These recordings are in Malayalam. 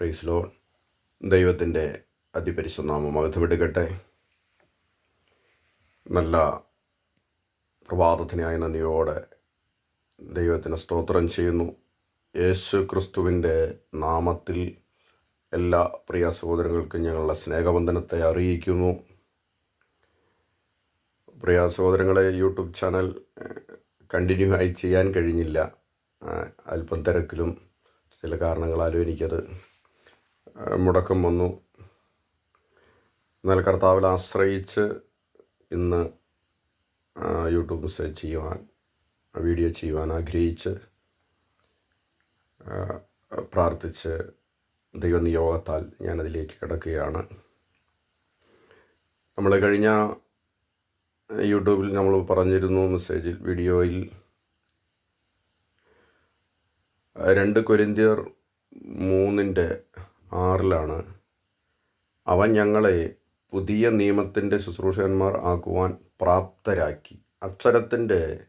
പ്രൈസ്ലോ ദൈവത്തിന്റെ അതിപരിശുനാമം മകത്തുമെടുക്കട്ടെ നല്ല പ്രഭാതത്തിനായ നന്ദിയോടെ ദൈവത്തിന് സ്തോത്രം ചെയ്യുന്നു. യേശു ക്രിസ്തുവിന്റെ നാമത്തിൽ എല്ലാ പ്രിയ സഹോദരങ്ങൾക്കും ഞങ്ങളുടെ സ്നേഹബന്ധനത്തെ അറിയിക്കുന്നു. പ്രിയ സഹോദരങ്ങളെ യൂട്യൂബ് ചാനൽ കണ്ടിന്യൂ ആയി ചെയ്യാൻ കഴിഞ്ഞില്ല. അല്പം തിരക്കിലും ചില കാരണങ്ങളാലും എനിക്കത് മുടക്കം വന്നു. എന്നാൽ കർത്താവിൽ ആശ്രയിച്ച് ഇന്ന് യൂട്യൂബ് മെസ്സേജ് ചെയ്യുവാൻ വീഡിയോ ചെയ്യുവാൻ ആഗ്രഹിച്ച് പ്രാർത്ഥിച്ച് ദൈവനിയോഗത്താൽ ഞാനതിലേക്ക് കിടക്കുകയാണ്. നമ്മൾ കഴിഞ്ഞ യൂട്യൂബിൽ നമ്മൾ പറഞ്ഞിരുന്നു മെസ്സേജിൽ വീഡിയോയിൽ രണ്ട് കൊരിന്തിയർ മൂന്നിന്റെ ആറിലാണ്. അവൻ ഞങ്ങളെ പുതിയ നിയമത്തിന്റെ ശുശ്രൂഷകന്മാർ ആക്കുവാൻ പ്രാപ്തരാക്കി. അക്ഷരത്തിന്റെ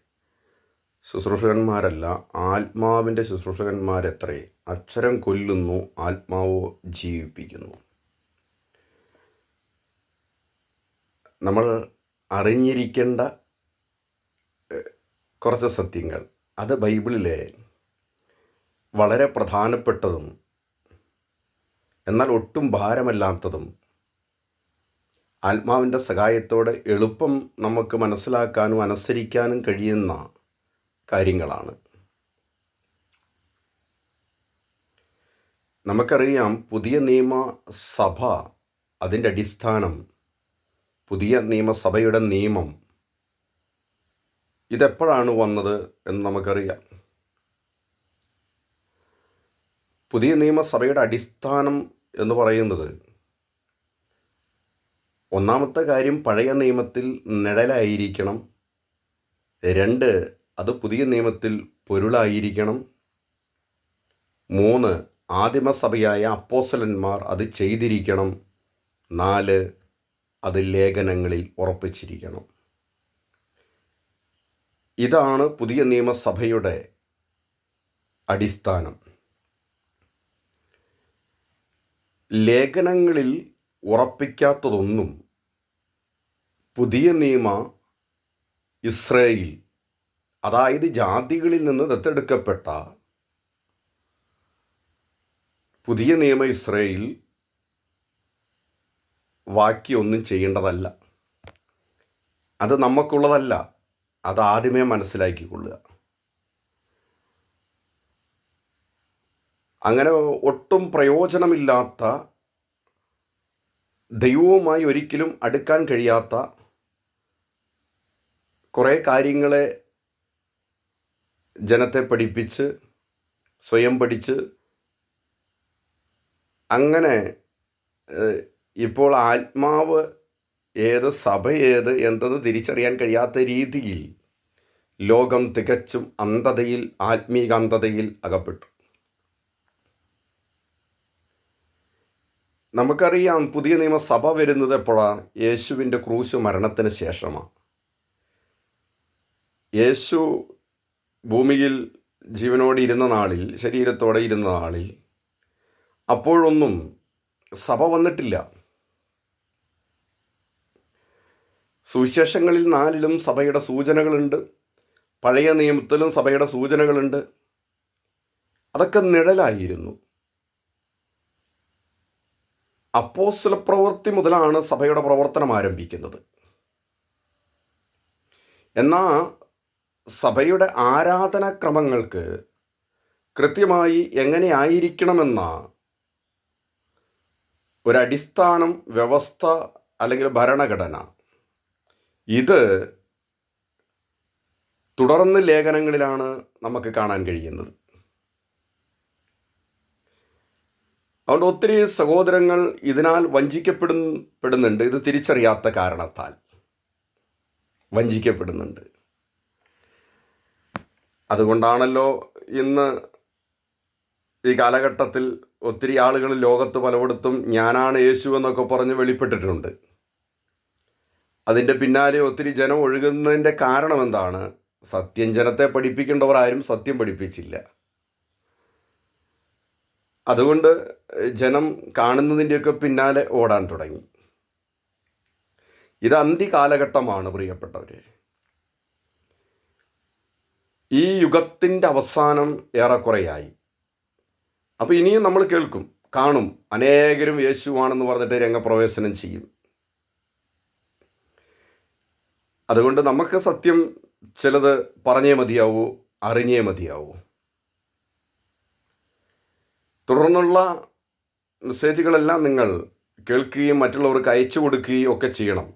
ശുശ്രൂഷകന്മാരല്ല ആത്മാവിന്റെ ശുശ്രൂഷകന്മാരെത്രേ. അക്ഷരം കൊല്ലുന്നു ആത്മാവോ ജീവിപ്പിക്കുന്നു. നമ്മൾ അറിഞ്ഞിരിക്കേണ്ട കുറച്ച് സത്യങ്ങൾ. അത് ബൈബിളിലെ വളരെ പ്രധാനപ്പെട്ടതും എന്നാൽ ഒട്ടും ഭാരമല്ലാത്തതും ആത്മാവിന്റെ സഹായത്തോടെ എളുപ്പം നമുക്ക് മനസ്സിലാക്കാനും അനുസരിക്കാനും കഴിയുന്ന കാര്യങ്ങളാണ്. നമുക്കറിയാം പുതിയ നിയമ സഭ അതിന്റെ അടിസ്ഥാനം പുതിയ നിയമസഭയുടെ നിയമം ഇതെപ്പോഴാണ് വന്നത് എന്ന് നമുക്കറിയാം. പുതിയ നിയമസഭയുടെ അടിസ്ഥാനം എന്ന് പറയുന്നത് ഒന്നാമത്തെ കാര്യം പഴയ നിയമത്തിൽ നിഴലായിരിക്കണം. രണ്ട് അത് പുതിയ നിയമത്തിൽ പൊരുളായിരിക്കണം. മൂന്ന് ആദിമസഭയായ അപ്പോസലന്മാർ അത് ചെയ്തിരിക്കണം. നാല് അത് ലേഖനങ്ങളിൽ ഉറപ്പിച്ചിരിക്കണം. ഇതാണ് പുതിയ നിയമസഭയുടെ അടിസ്ഥാനം. ലേഖനങ്ങളിൽ ഉറപ്പിക്കാത്തതൊന്നും പുതിയ നിയമ ഇസ്രയേൽ അതായത് ജാതികളിൽ നിന്ന് ദത്തെടുക്കപ്പെട്ട പുതിയ നിയമ ഇസ്രയേൽ വാക്യൊന്നും ചെയ്യേണ്ടതല്ല. അത് നമുക്കുള്ളതല്ല അത് മനസ്സിലാക്കിക്കൊള്ളുക. അങ്ങനെ ഒട്ടും പ്രയോജനമില്ലാത്ത ദൈവവുമായി ഒരിക്കലും അടുക്കാൻ കഴിയാത്ത കുറേ കാര്യങ്ങളെ ജനത്തെ പഠിപ്പിച്ച് സ്വയം പഠിച്ച് അങ്ങനെ ഇപ്പോൾ ആത്മാവ് ഏത് സഭ ഏത് എന്തെന്ന് തിരിച്ചറിയാൻ കഴിയാത്ത രീതിയിൽ ലോകം തികച്ചും അന്ധതയിൽ ആത്മീക അന്ധതയിൽ അകപ്പെട്ടു. നമുക്കറിയാം പുതിയ നിയമസഭ വരുന്നത് എപ്പോഴാണ് യേശുവിന്റെ ക്രൂശ് മരണത്തിന് ശേഷമാണ് യേശു ഭൂമിയിൽ ജീവനോടെ ഇരുന്ന നാളിൽ ശരീരത്തോടെ ഇരുന്ന നാളിൽ അപ്പോഴൊന്നും സഭ വന്നിട്ടില്ല. സുവിശേഷങ്ങളിൽ നാലിലും സഭയുടെ സൂചനകളുണ്ട്. പഴയ നിയമത്തിലും സഭയുടെ സൂചനകളുണ്ട്. അതൊക്കെ നിഴലായിരുന്നു. അപ്പോസ്തല പ്രവൃത്തി മുതലാണ് സഭയുടെ പ്രവർത്തനം ആരംഭിക്കുന്നത്. എന്നാൽ സഭയുടെ ആരാധനാക്രമങ്ങൾക്ക് കൃത്യമായി എങ്ങനെയായിരിക്കണമെന്ന ഒരടിസ്ഥാനം വ്യവസ്ഥ അല്ലെങ്കിൽ ഭരണഘടന. ഇത് തുടർന്ന് ലേഖനങ്ങളിലാണ് നമുക്ക് കാണാൻ കഴിയുന്നത്. അതുകൊണ്ട് ഒത്തിരി സഹോദരങ്ങൾ ഇതിനാൽ വഞ്ചിക്കപ്പെടുന്നുണ്ട് പെടുന്നുണ്ട്. ഇത് തിരിച്ചറിയാത്ത കാരണത്താൽ വഞ്ചിക്കപ്പെടുന്നുണ്ട്. അതുകൊണ്ടാണല്ലോ ഇന്ന് ഈ കാലഘട്ടത്തിൽ ഒത്തിരി ആളുകൾ ലോകത്ത് പലയിടത്തും ഞാനാണ് യേശു എന്നൊക്കെ പറഞ്ഞ് വെളിപ്പെട്ടിട്ടുണ്ട്. അതിന്റെ പിന്നാലെ ഒത്തിരി ജനം ഒഴുകുന്നതിന്റെ കാരണം എന്താണ്? സത്യം ജനത്തെ പഠിപ്പിക്കേണ്ടവർ ആരും സത്യം പഠിപ്പിച്ചില്ല. അതുകൊണ്ട് ജനം കാണുന്നതിന്റെയൊക്കെ പിന്നാലെ ഓടാൻ തുടങ്ങി. ഇത് അന്ത്യകാലഘട്ടമാണ് പ്രിയപ്പെട്ടവർ ഈ യുഗത്തിന്റെ അവസാനം ഏറെക്കുറെയായി. അപ്പോൾ ഇനിയും നമ്മൾ കേൾക്കും കാണും അനേകരും യേശുവാണെന്ന് പറഞ്ഞിട്ട് രംഗപ്രവേശനം ചെയ്യും. അതുകൊണ്ട് നമുക്ക് സത്യം ചിലത് പറഞ്ഞേ മതിയാവൂ അറിഞ്ഞേ മതിയാവൂ. തുടർന്നുള്ള മെസ്സേജുകളെല്ലാം നിങ്ങൾ കേൾക്കുകയും മറ്റുള്ളവർക്ക് അയച്ചു കൊടുക്കുകയും ഒക്കെ ചെയ്യണം.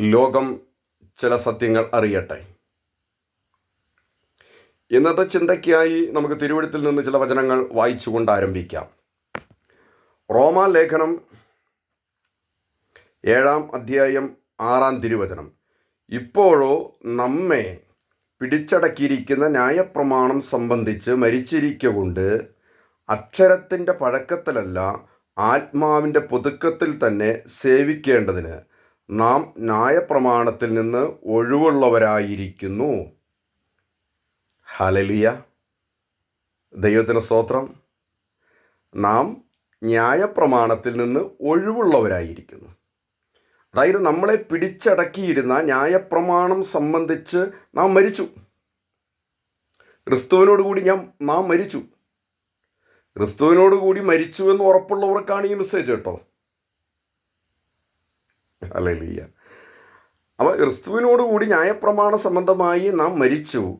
ലോകം ചില സത്യങ്ങൾ അറിയട്ടെ. ഇന്നത്തെ ചിന്തയ്ക്കായി നമുക്ക് തിരുവഴുത്തിൽ നിന്ന് ചില വചനങ്ങൾ വായിച്ചുകൊണ്ട് ആരംഭിക്കാം. റോമാ ലേഖനം ഏഴാം അധ്യായം ആറാം തിരുവചനം. ഇപ്പോഴോ നമ്മെ പിടിച്ചടക്കിയിരിക്കുന്ന ന്യായപ്രമാണം സംബന്ധിച്ച് മരിച്ചിരിക്കൊണ്ട് അക്ഷരത്തിന്റെ പഴക്കത്തിലല്ല ആത്മാവിന്റെ പുതുക്കത്തിൽ തന്നെ സേവിക്കേണ്ടതിന് നാം ന്യായപ്രമാണത്തിൽ നിന്ന് ഒഴിവുള്ളവരായിരിക്കുന്നു. ഹലലിയ ദൈവത്തിന് സ്തോത്രം. നാം ന്യായപ്രമാണത്തിൽ നിന്ന് ഒഴിവുള്ളവരായിരിക്കുന്നു. അതായത് നമ്മളെ പിടിച്ചടക്കിയിരുന്ന ന്യായപ്രമാണം സംബന്ധിച്ച് നാം മരിച്ചു. ക്രിസ്തുവിനോട് കൂടി ഞാൻ നാം മരിച്ചു. ക്രിസ്തുവിനോട് കൂടി മരിച്ചു എന്ന് ഉറപ്പുള്ളവർക്കാണ് ഈ മെസ്സേജ് കേട്ടോ. അല്ലല്ല അപ്പോൾ ക്രിസ്തുവിനോട് കൂടി ന്യായപ്രമാണ സംബന്ധമായി നാം മരിച്ചു.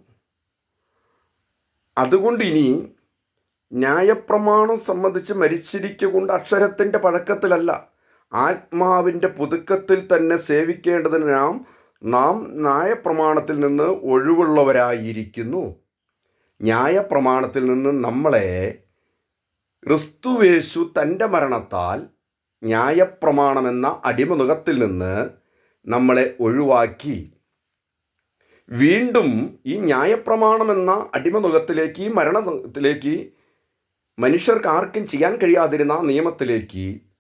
അതുകൊണ്ട് ഇനി ന്യായപ്രമാണം സംബന്ധിച്ച് മരിച്ചിരിക്കൊണ്ട് അക്ഷരത്തിന്റെ പഴക്കത്തിലല്ല. ആത്മാവിന്റെ പുതുക്കത്തിൽ തന്നെ സേവിക്കേണ്ടതിന് നാം നാം ന്യായപ്രമാണത്തിൽ നിന്ന് ഒഴിവുള്ളവരായിരിക്കുന്നു. ന്യായപ്രമാണത്തിൽ നിന്ന് നമ്മളെ ക്രിസ്തുവേശു തന്റെ മരണത്താൽ ന്യായപ്രമാണമെന്ന അടിമനുഖത്തിൽ നിന്ന് നമ്മളെ ഒഴിവാക്കി. വീണ്ടും ഈ ന്യായപ്രമാണമെന്ന അടിമനുഖത്തിലേക്ക് ഈ മരണത്തിലേക്ക് മനുഷ്യർക്ക് ആർക്കും ചെയ്യാൻ കഴിയാതിരുന്ന നിയമത്തിലേക്ക്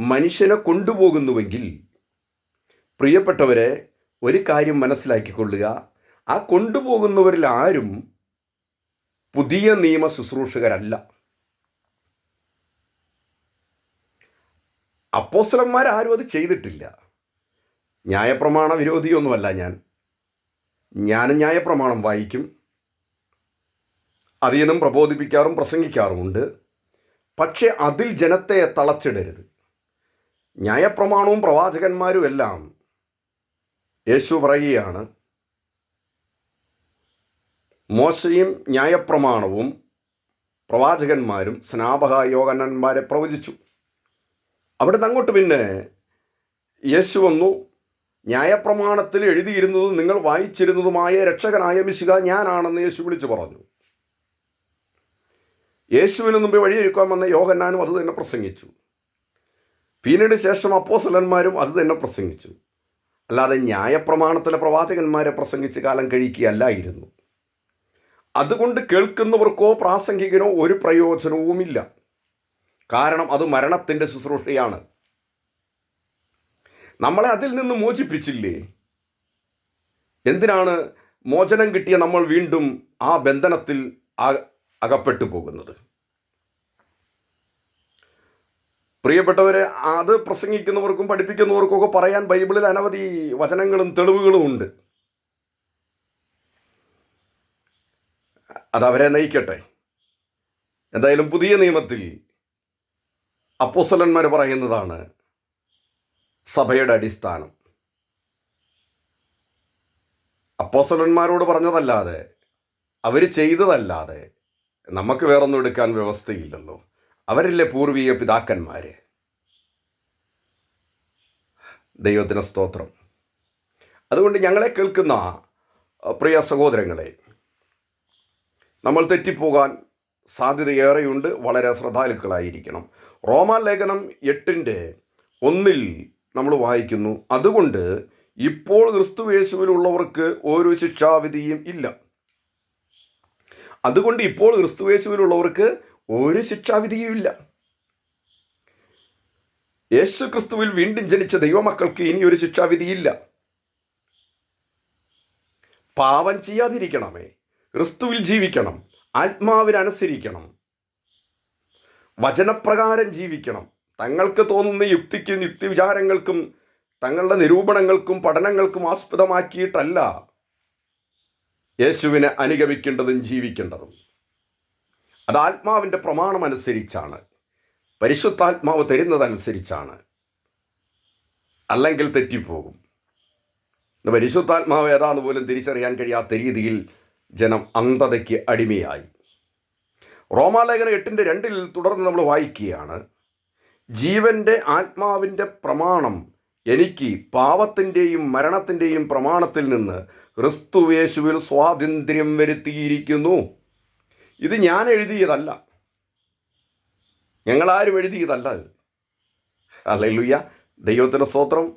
മനുഷ്യനെ കൊണ്ടുപോകുന്നുവെങ്കിൽ പ്രിയപ്പെട്ടവരെ ഒരു കാര്യം മനസ്സിലാക്കിക്കൊള്ളുക. ആ കൊണ്ടുപോകുന്നവരിൽ ആരും പുതിയ നിയമ ശുശ്രൂഷകരല്ല. അപ്പോസ്തലന്മാരാരും അത് ചെയ്തിട്ടില്ല. ന്യായപ്രമാണ വിരോധിയൊന്നുമല്ല ഞാൻ. ഞാൻ ന്യായപ്രമാണം വായിക്കും. അതിൽ നിന്നും പ്രബോധിപ്പിക്കാറും പ്രസംഗിക്കാറുമുണ്ട്. പക്ഷേ അതിൽ ജനത്തെ തളച്ചിടരുത്. ന്യായപ്രമാണവും പ്രവാചകന്മാരും എല്ലാം യേശു പറയുകയാണ് മോശയും ന്യായപ്രമാണവും പ്രവാചകന്മാരും സ്നാപക യോഗനന്മാരെ പ്രവചിച്ചു. അവിടുന്ന് അങ്ങോട്ട് പിന്നെ യേശു വന്നു ന്യായപ്രമാണത്തിൽ എഴുതിയിരുന്നതും നിങ്ങൾ വായിച്ചിരുന്നതുമായ രക്ഷകനായ മിശിക ഞാനാണെന്ന് യേശു വിളിച്ചു പറഞ്ഞു. യേശുവിന് മുമ്പ് വഴിയൊരുക്കാൻ വന്ന യോഗന്നാനും അത് തന്നെ പ്രസംഗിച്ചു. പിന്നീട് ശേഷം അപ്പോസലന്മാരും അത് തന്നെ പ്രസംഗിച്ചു. അല്ലാതെ ന്യായപ്രമാണത്തിലെ പ്രവാചകന്മാരെ പ്രസംഗിച്ച് കാലം കഴിക്കുകയല്ലായിരുന്നു. അതുകൊണ്ട് കേൾക്കുന്നവർക്കോ പ്രാസംഗികനോ ഒരു പ്രയോജനവുമില്ല. കാരണം അത് മരണത്തിന്റെ ശുശ്രൂഷയാണ്. നമ്മളെ അതിൽ നിന്ന് മോചിപ്പിച്ചില്ലേ? എന്തിനാണ് മോചനം കിട്ടിയ നമ്മൾ വീണ്ടും ആ ബന്ധനത്തിൽ അകപ്പെട്ടു പോകുന്നത് പ്രിയപ്പെട്ടവരെ അത് പ്രസംഗിക്കുന്നവർക്കും പഠിപ്പിക്കുന്നവർക്കും ഒക്കെ പറയാൻ ബൈബിളിൽ അനവധി വചനങ്ങളും തെളിവുകളും ഉണ്ട്. അതവരെ നയിക്കട്ടെ. എന്തായാലും പുതിയ നിയമത്തിൽ അപ്പോസലന്മാർ പറയുന്നതാണ് സഭയുടെ അടിസ്ഥാനം. അപ്പോസലന്മാരോട് പറഞ്ഞതല്ലാതെ അവർ ചെയ്തതല്ലാതെ നമുക്ക് വേറൊന്നും എടുക്കാൻ വ്യവസ്ഥയില്ലല്ലോ. അവരില്ലേ പൂർവീക പിതാക്കന്മാര്. ദൈവത്തിന് സ്തോത്രം. അതുകൊണ്ട് ഞങ്ങളെ കേൾക്കുന്ന പ്രിയ സഹോദരങ്ങളെ നമ്മൾ തെറ്റിപ്പോകാൻ സാധ്യതയേറെയുണ്ട് വളരെ ശ്രദ്ധാലുക്കളായിരിക്കണം. റോമാലേഖനം എട്ടിന്റെ ഒന്നിൽ നമ്മൾ വായിക്കുന്നു അതുകൊണ്ട് ഇപ്പോൾ ക്രിസ്തുവേശുവിലുള്ളവർക്ക് ഒരു ശിക്ഷാവിധിയും ഇല്ല. അതുകൊണ്ട് ഇപ്പോൾ ക്രിസ്തുവേശുവിലുള്ളവർക്ക് ഒരു ശിക്ഷാവിധിയുമില്ല യേശു ക്രിസ്തുവിൽ വീണ്ടും ജനിച്ച ദൈവമക്കൾക്ക് ഇനി ഒരു ശിക്ഷാവിധിയില്ല. പാവം ചെയ്യാതിരിക്കണമേ. ക്രിസ്തുവിൽ ജീവിക്കണം. ആത്മാവിനനുസരിക്കണം വചനപ്രകാരം ജീവിക്കണം. തങ്ങൾക്ക് തോന്നുന്ന യുക്തിക്കും യുക്തിവിചാരങ്ങൾക്കും തങ്ങളുടെ നിരൂപണങ്ങൾക്കും പഠനങ്ങൾക്കും ആസ്പദമാക്കിയിട്ടല്ല യേശുവിനെ അനുഗമിക്കേണ്ടതും ജീവിക്കേണ്ടതും. അത് ആത്മാവിന്റെ പ്രമാണം അനുസരിച്ചാണ്. പരിശുദ്ധാത്മാവ് തരുന്നതനുസരിച്ചാണ്. അല്ലെങ്കിൽ തെറ്റിപ്പോകും. പരിശുദ്ധാത്മാവ് ഏതാന്ന് പോലും തിരിച്ചറിയാൻ കഴിയാത്ത രീതിയിൽ ജനം അന്ധതയ്ക്ക് അടിമയായി. റോമാലേഖന എട്ടിന്റെ രണ്ടിൽ തുടർന്ന് നമ്മൾ വായിക്കുകയാണ് ജീവന്റെ ആത്മാവിന്റെ പ്രമാണം എനിക്ക് പാവത്തിന്റെയും മരണത്തിന്റെയും പ്രമാണത്തിൽ നിന്ന് ക്രിസ്തുവേശുവിൽ സ്വാതന്ത്ര്യം വരുത്തിയിരിക്കുന്നു. ഇത് ഞാൻ എഴുതിയതല്ല. ഞങ്ങളാരും എഴുതിയതല്ല ഇത്. അല്ലേലുയ്യ. ദൈവത്തിന് സ്തോത്രം.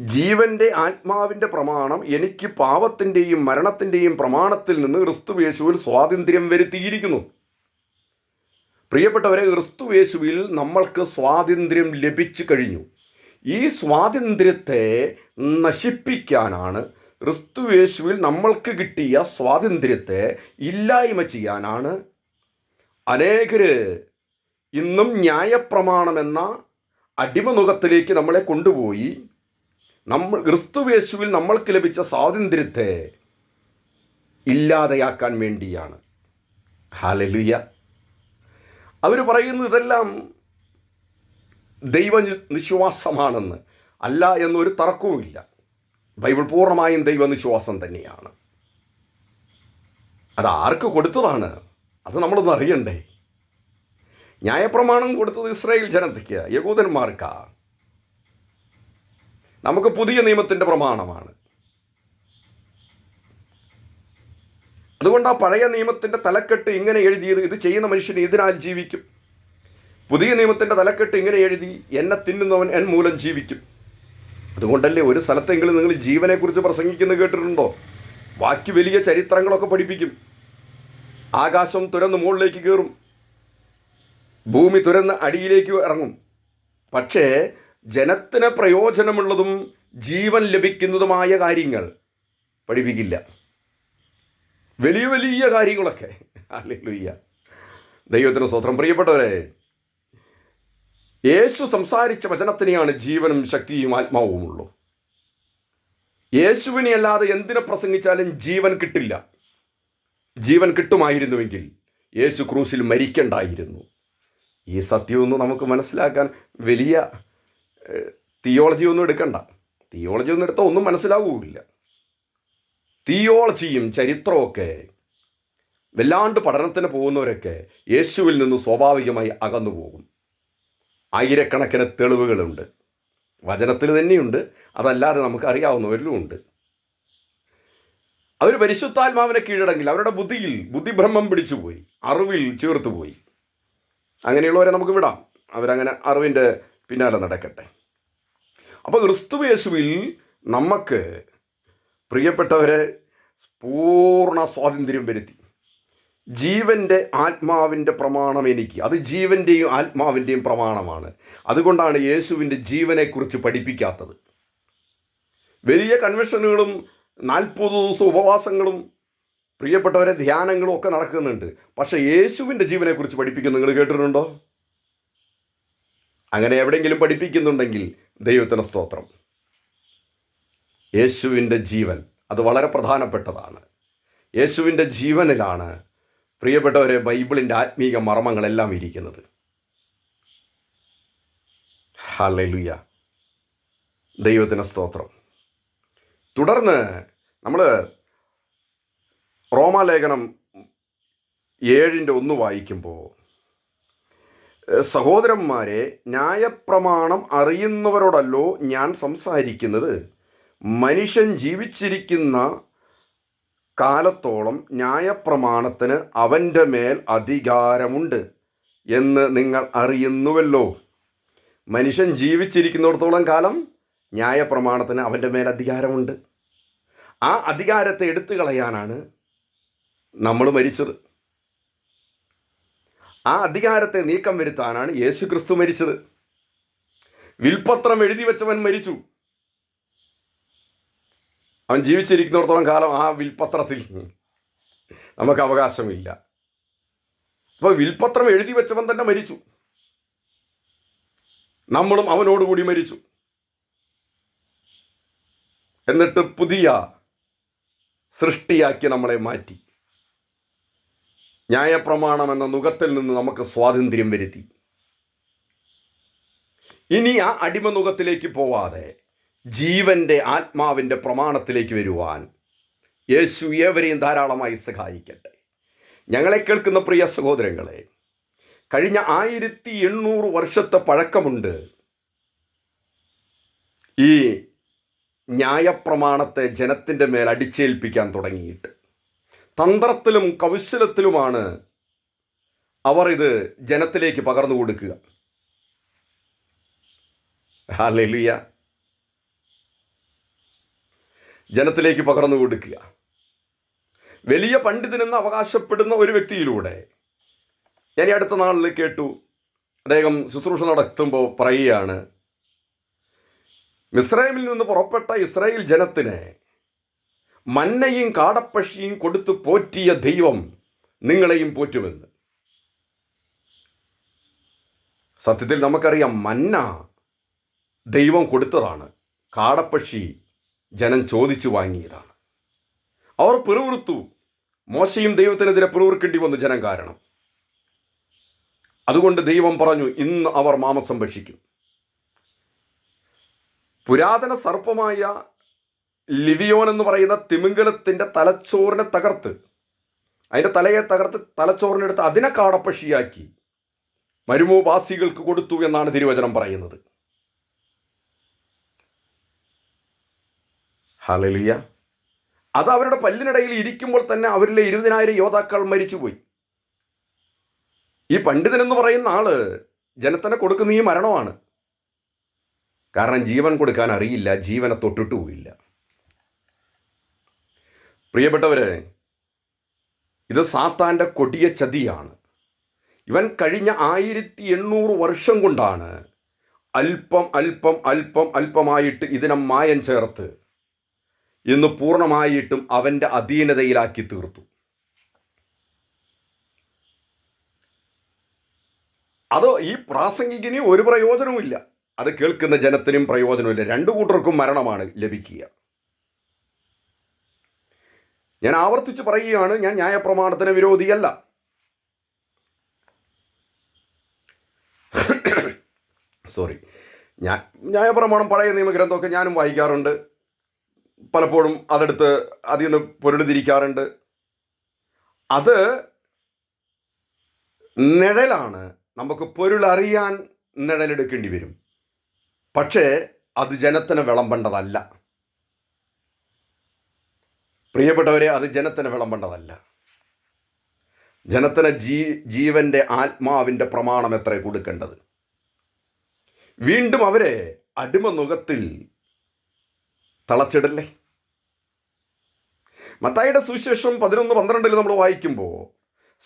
ജീവന്റെ ആത്മാവിന്റെ പ്രമാണം എനിക്ക് പാവത്തിന്റെയും മരണത്തിന്റെയും പ്രമാണത്തിൽ നിന്ന് ക്രിസ്തു യേശുവിൽ സ്വാതന്ത്ര്യം വരുത്തിയിരിക്കുന്നു. പ്രിയപ്പെട്ടവരെ ക്രിസ്തു യേശുവിൽ നമ്മൾക്ക് സ്വാതന്ത്ര്യം ലഭിച്ചു കഴിഞ്ഞു. ഈ സ്വാതന്ത്ര്യത്തെ നശിപ്പിക്കാനാണ് ക്രിസ്തുവേശുവിൽ നമ്മൾക്ക് കിട്ടിയ സ്വാതന്ത്ര്യത്തെ ഇല്ലായ്മ ചെയ്യാനാണ് അനേകര് ഇന്നും ന്യായപ്രമാണമെന്ന അടിമനുഖത്തിലേക്ക് നമ്മളെ കൊണ്ടുപോയി നമ്മൾ ക്രിസ്തുവേശുവിൽ നമ്മൾക്ക് ലഭിച്ച സ്വാതന്ത്ര്യത്തെ ഇല്ലാതെയാക്കാൻ വേണ്ടിയാണ്. ഹാലലുയ അവർ പറയുന്നത് ഇതെല്ലാം ദൈവ നിശ്വാസമാണെന്ന്. അല്ല എന്നൊരു തർക്കവുമില്ല. ബൈബിൾ പൂർണമായും ദൈവവിശ്വാസം തന്നെയാണ്. അത് ആർക്ക് കൊടുത്തതാണ്? അത് നമ്മളൊന്ന് അറിയണ്ടേ? ന്യായപ്രമാണം കൊടുത്തത് ഇസ്രായേൽ ജനതയ്ക്ക് യഹൂദന്മാർക്കാ. നമുക്ക് പുതിയ നിയമത്തിന്റെ പ്രമാണമാണ്. അതുകൊണ്ട് ആ പഴയ നിയമത്തിന്റെ തലക്കെട്ട് ഇങ്ങനെ എഴുതിയത് ഇത് ചെയ്യുന്ന മനുഷ്യൻ ഇതിനാൽ ജീവിക്കും? പുതിയ നിയമത്തിന്റെ തലക്കെട്ട് ഇങ്ങനെ എഴുതി എന്നെ തിന്നുന്നവൻ എൻ മൂലം ജീവിക്കും. അതുകൊണ്ടല്ലേ ഒരു സ്ഥലത്തെങ്കിലും നിങ്ങൾ ജീവനെക്കുറിച്ച് പ്രസംഗിക്കുന്നത് കേട്ടിട്ടുണ്ടോ? ബാക്കി വലിയ ചരിത്രങ്ങളൊക്കെ പഠിപ്പിക്കും. ആകാശം തുരന്ന് മുകളിലേക്ക് കയറും. ഭൂമി തുരന്ന് അടിയിലേക്ക് ഇറങ്ങും. പക്ഷേ ജനത്തിന് പ്രയോജനമുള്ളതും ജീവൻ ലഭിക്കുന്നതുമായ കാര്യങ്ങൾ പഠിപ്പിക്കില്ല. വലിയ വലിയ കാര്യങ്ങളൊക്കെ. അല്ലെങ്കിൽ ദൈവത്തിന് സ്വത്രം പ്രിയപ്പെട്ടവരെ യേശു സംസാരിച്ച വചനത്തിനെയാണ് ജീവനും ശക്തിയും ആത്മാവുമുള്ളൂ. യേശുവിനെ അല്ലാതെ എന്തിനെ പ്രസംഗിച്ചാലും ജീവൻ കിട്ടില്ല. ജീവൻ കിട്ടുമായിരുന്നുവെങ്കിൽ യേശു ക്രൂസിൽ മരിക്കണ്ടായിരുന്നു. ഈ സത്യമൊന്നും നമുക്ക് മനസ്സിലാക്കാൻ വലിയ തിയോളജി ഒന്നും എടുക്കണ്ട. തിയോളജി ഒന്നും എടുത്താൽ ഒന്നും മനസ്സിലാവുകയില്ല. തിയോളജിയും ചരിത്രമൊക്കെ വല്ലാണ്ട് പഠനത്തിന് പോകുന്നവരൊക്കെ യേശുവിൽ നിന്ന് സ്വാഭാവികമായി അകന്നു പോകും ആയിരക്കണക്കിന് തെളിവുകളുണ്ട്. വചനത്തിൽ തന്നെയുണ്ട്. അതല്ലാതെ നമുക്ക് അറിയാവുന്നവരിലും ഉണ്ട് അവർ പരിശുദ്ധാത്മാവിനെ കീഴടങ്ങില്ല. അവരുടെ ബുദ്ധിയിൽ ബുദ്ധിഭ്രമം പിടിച്ചുപോയി. അറിവിൽ ചേർത്ത് പോയി അങ്ങനെയുള്ളവരെ നമുക്ക് വിടാം. അവരങ്ങനെ അറിവിന്റെ പിന്നാലെ നടക്കട്ടെ. അപ്പോൾ ക്രിസ്തു യേശുവിൽ നമുക്ക് പ്രിയപ്പെട്ടവരെ പൂർണ സ്വാതന്ത്ര്യം വരുത്തി. ജീവന്റെ ആത്മാവിന്റെ പ്രമാണം എനിക്ക്. അത് ജീവന്റെയും ആത്മാവിന്റെയും പ്രമാണമാണ്. അതുകൊണ്ടാണ് യേശുവിന്റെ ജീവനെക്കുറിച്ച് പഠിപ്പിക്കാത്തത്. വലിയ കൺവെൻഷനുകളും നാൽപ്പത് ദിവസം ഉപവാസങ്ങളും പ്രിയപ്പെട്ടവരെ ധ്യാനങ്ങളും ഒക്കെ നടക്കുന്നുണ്ട്. പക്ഷേ യേശുവിന്റെ ജീവനെക്കുറിച്ച് പഠിപ്പിക്കുന്നു നിങ്ങൾ കേട്ടിട്ടുണ്ടോ? അങ്ങനെ എവിടെയെങ്കിലും പഠിപ്പിക്കുന്നുണ്ടെങ്കിൽ ദൈവത്തിന് സ്തോത്രം. യേശുവിന്റെ ജീവൻ അത് വളരെ പ്രധാനപ്പെട്ടതാണ്. യേശുവിന്റെ ജീവനിലാണ് പ്രിയപ്പെട്ടവരെ ബൈബിളിന്റെ ആത്മീക മർമ്മങ്ങളെല്ലാം ഇരിക്കുന്നത്. ഹലലുയ ദൈവത്തിന് സ്തോത്രം. തുടർന്ന് നമ്മൾ റോമാലേഖനം ഏഴിന്റെ ഒന്ന് വായിക്കുമ്പോൾ സഹോദരന്മാരെ ന്യായപ്രമാണം അറിയുന്നവരോടല്ലോ ഞാൻ സംസാരിക്കുന്നത്. മനുഷ്യൻ ജീവിച്ചിരിക്കുന്ന കാലത്തോളം ന്യായപ്രമാണത്തിന് അവന്റെ മേൽ അധികാരമുണ്ട് എന്ന് നിങ്ങൾ അറിയുന്നുവല്ലോ. മനുഷ്യൻ ജീവിച്ചിരിക്കുന്നിടത്തോളം കാലം ന്യായപ്രമാണത്തിന് അവന്റെ മേൽ അധികാരമുണ്ട്. ആ അധികാരത്തെ എടുത്തു കളയാനാണ് നമ്മൾ മരിച്ചത്. ആ അധികാരത്തെ നീക്കം വരുത്താനാണ് യേശു ക്രിസ്തു മരിച്ചത്. വിൽപത്രം എഴുതി വെച്ചവൻ മരിച്ചു. അവൻ ജീവിച്ചിരിക്കുന്നിടത്തോളം കാലം ആ വിൽപത്രത്തിൽ നമുക്ക് അവകാശമില്ല. അപ്പോൾ വിൽപത്രം എഴുതി വെച്ചവൻ തന്നെ മരിച്ചു. നമ്മളും അവനോടുകൂടി മരിച്ചു. എന്നിട്ട് പുതിയ സൃഷ്ടിയാക്കി നമ്മളെ മാറ്റി. ന്യായപ്രമാണം എന്ന നുഖത്തിൽ നിന്ന് നമുക്ക് സ്വാതന്ത്ര്യം വരുത്തി. ഇനി ആ അടിമനുഖത്തിലേക്ക് പോവാതെ ജീവന്റെ ആത്മാവിന്റെ പ്രമാണത്തിലേക്ക് വരുവാൻ യേശു ഏവരെയും ധാരാളമായി സഹായിക്കട്ടെ. ഞങ്ങളെ കേൾക്കുന്ന പ്രിയ സഹോദരങ്ങളെ കഴിഞ്ഞ ആയിരത്തി എണ്ണൂറ് വർഷത്തെ പഴക്കമുണ്ട് ഈ ന്യായപ്രമാണത്തെ ജനത്തിന്റെ മേൽ അടിച്ചേൽപ്പിക്കാൻ തുടങ്ങിയിട്ട്. തന്ത്രത്തിലും കൗശലത്തിലുമാണ് അവർ ഇത് ജനത്തിലേക്ക് പകർന്നു കൊടുക്കുക. ഹാലലുയ ജനത്തിലേക്ക് പകർന്നു കൊടുക്കുക. വലിയ പണ്ഡിതനെന്ന് അവകാശപ്പെടുന്ന ഒരു വ്യക്തിയിലൂടെ ഞാൻ ഈ അടുത്ത നാളിൽ കേട്ടു. അദ്ദേഹം ശുശ്രൂഷ നടത്തുമ്പോൾ പറയുകയാണ് മിസ്രൈമിൽ നിന്ന് പുറപ്പെട്ട ഇസ്രായേൽ ജനത്തിന് മന്നയും കാടപ്പക്ഷിയും കൊടുത്തു പോറ്റിയ ദൈവം നിങ്ങളെയും പോറ്റുമെന്ന്. സത്യത്തിൽ നമുക്കറിയാം മന്ന ദൈവം കൊടുത്തതാണ് കാടപ്പക്ഷി ജനം ചോദിച്ചു വാങ്ങിയതാണ്. അവർ പിറുവിറുത്തു മോശയും ദൈവത്തിനെതിരെ പിറുവിറുക്കേണ്ടി വന്നു ജനം കാരണം. അതുകൊണ്ട് ദൈവം പറഞ്ഞു ഇന്ന് അവർ മാംസം ഭക്ഷിക്കും. പുരാതന സർപ്പമായ ലിവിയോൻ എന്ന് പറയുന്ന തിമിംഗലത്തിന്റെ തലച്ചോറിനെ തകർത്ത് അതിന്റെ തലയെ തകർത്ത് തലച്ചോറിനെടുത്ത് അതിനെ കാടപ്പക്ഷിയാക്കി മരുമോവാസികൾക്ക് കൊടുത്തു എന്നാണ് തിരുവചനം പറയുന്നത്. ഹലലിയ. അത് അവരുടെ പല്ലിനിടയിൽ ഇരിക്കുമ്പോൾ തന്നെ അവരിലെ ഇരുപതിനായിരം യോദ്ധാക്കൾ മരിച്ചുപോയി. ഈ പണ്ഡിതനെന്ന് പറയുന്ന ആൾ ജനത്തിനെ കൊടുക്കുന്ന ഈ മരണമാണ്. കാരണം ജീവൻ കൊടുക്കാൻ അറിയില്ല ജീവനെ തൊട്ടിട്ട് പോയില്ല പ്രിയപ്പെട്ടവരെ ഇത് സാത്താന്റെ കൊടിയ ചതിയാണ്. ഇവൻ കഴിഞ്ഞ ആയിരത്തി എണ്ണൂറ് വർഷം കൊണ്ടാണ് അല്പം അല്പം അല്പം അല്പമായിട്ട് ഇതിനെ മായം ചേർത്ത് ഇന്ന് പൂർണമായിട്ടും അവന്റെ അധീനതയിലാക്കി തീർത്തു. അത് ഈ പ്രാസംഗികന് ഒരു പ്രയോജനവുമില്ല. അത് കേൾക്കുന്ന ജനത്തിനും പ്രയോജനമില്ല രണ്ടു കൂട്ടർക്കും മരണമാണ് ലഭിക്കുക. ഞാൻ ആവർത്തിച്ച് പറയുകയാണ് ഞാൻ ന്യായപ്രമാണത്തിന് വിരോധിയല്ല. സോറി ഞാൻ ന്യായപ്രമാണം പഴയ നിയമഗ്രന്ഥമൊക്കെ ഞാനും വായിക്കാറുണ്ട്. പലപ്പോഴും അതെടുത്ത് അതിൽ നിന്ന് പൊരുളിതിരിക്കാറുണ്ട്. അത് നിഴലാണ്. നമുക്ക് പൊരുളറിയാൻ നിഴലെടുക്കേണ്ടി വരും. പക്ഷേ അത് ജനത്തിന് വിളമ്പേണ്ടതല്ല. പ്രിയപ്പെട്ടവരെ അത് ജനത്തിന് വിളമ്പേണ്ടതല്ല. ജനത്തിന് ജീ ജീവന്റെ ആത്മാവിന്റെ പ്രമാണം എത്ര കൊടുക്കേണ്ടത്? വീണ്ടും അവരെ അടിമ തളച്ചിടല്ലേ? മത്തായിയുടെ സുവിശേഷം പതിനൊന്ന് പന്ത്രണ്ടിൽ നമ്മൾ വായിക്കുമ്പോൾ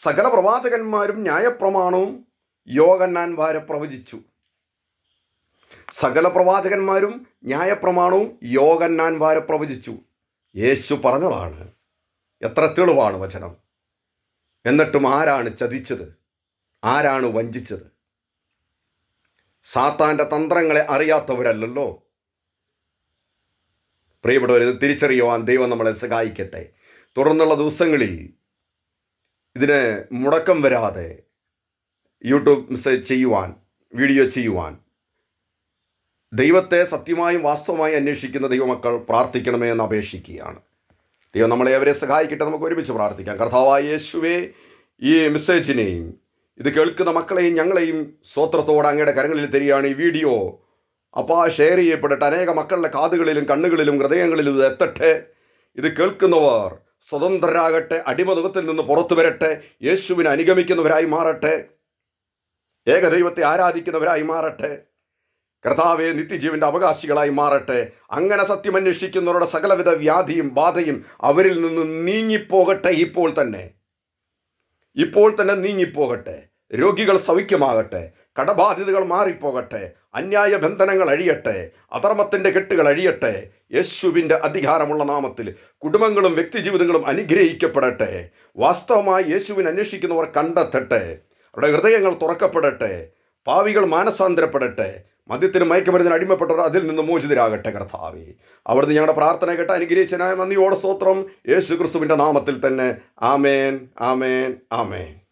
സകല പ്രവാചകന്മാരും ന്യായപ്രമാണവും യോഗന്നാൻ വാര പ്രവചിച്ചു. സകല പ്രവാചകന്മാരും ന്യായപ്രമാണവും യോഗന്നാൻ വാര പ്രവചിച്ചു. യേശു പറഞ്ഞതാണ് എത്ര തെളിവാണ് വചനം. എന്നിട്ടും ആരാണ് ചതിച്ചത്? ആരാണ് വഞ്ചിച്ചത്? സാത്താന്റെ തന്ത്രങ്ങളെ അറിയാത്തവരല്ലല്ലോ. പ്രിയപ്പെട്ടവർ ഇത് തിരിച്ചറിയുവാൻ ദൈവം നമ്മളെ സഹായിക്കട്ടെ. തുടർന്നുള്ള ദിവസങ്ങളിൽ ഇതിന് മുടക്കം വരാതെ യൂട്യൂബ് ചെയ്യുവാൻ വീഡിയോ ചെയ്യുവാൻ ദൈവത്തെ സത്യമായും വാസ്തവമായും അന്വേഷിക്കുന്ന ദൈവമക്കൾ പ്രാർത്ഥിക്കണമേ എന്ന് അപേക്ഷിക്കുകയാണ്. ദൈവം നമ്മളെ അവരെ സഹായിക്കട്ടെ നമുക്ക് ഒരുമിച്ച് പ്രാർത്ഥിക്കാം. കർത്താവായ യേശുവേ ഈ മെസ്സേജിനെയും ഇത് കേൾക്കുന്ന മക്കളെയും ഞങ്ങളെയും സ്വോത്രത്തോടെ അങ്ങയുടെ കരങ്ങളിൽ തരികയാണ് ഈ വീഡിയോ. അപ്പോൾ ഷെയർ ചെയ്യപ്പെടട്ടെ. അനേക മക്കളുടെ കാതുകളിലും കണ്ണുകളിലും ഹൃദയങ്ങളിലും ഇത് എത്തട്ടെ. ഇത് കേൾക്കുന്നവർ സ്വതന്ത്രരാകട്ടെ. അടിമതത്തിൽ നിന്ന് പുറത്തു വരട്ടെ. യേശുവിനെ അനുഗമിക്കുന്നവരായി മാറട്ടെ. ഏകദൈവത്തെ ആരാധിക്കുന്നവരായി മാറട്ടെ. കർത്താവെ നിത്യജീവന്റെ അവകാശികളായി മാറട്ടെ. അങ്ങനെ സത്യം അന്വേഷിക്കുന്നവരുടെ സകലവിധ വ്യാധിയും ബാധയും അവരിൽ നിന്ന് നീങ്ങിപ്പോകട്ടെ ഇപ്പോൾ തന്നെ. ഇപ്പോൾ തന്നെ നീങ്ങിപ്പോകട്ടെ. രോഗികൾ സൗഖ്യമാകട്ടെ. കടബാധിതകൾ മാറിപ്പോകട്ടെ. അന്യായ ബന്ധനങ്ങൾ അഴിയട്ടെ അധർമ്മത്തിന്റെ കെട്ടുകൾ അഴിയട്ടെ യേശുവിന്റെ അധികാരമുള്ള നാമത്തിൽ കുടുംബങ്ങളും വ്യക്തിജീവിതങ്ങളും അനുഗ്രഹിക്കപ്പെടട്ടെ വാസ്തവമായി യേശുവിനെ അന്വേഷിക്കുന്നവർ കണ്ടെത്തട്ടെ അവരുടെ ഹൃദയങ്ങൾ തുറക്കപ്പെടട്ടെ പാവികൾ മാനസാന്തരപ്പെടട്ടെ മദ്യത്തിന് മയക്കുമരുന്നിന് അടിമപ്പെട്ടവർ അതിൽ നിന്ന് മോചിതരാകട്ടെ കർത്താവി. അവിടുന്ന് ഞങ്ങളുടെ പ്രാർത്ഥന കേട്ട അനുഗ്രഹിച്ചനായ നന്ദിയോടെ സ്തോത്രം. യേശു ക്രിസ്തുവിന്റെ നാമത്തിൽ തന്നെ. ആമേൻ ആമേൻ ആമേൻ.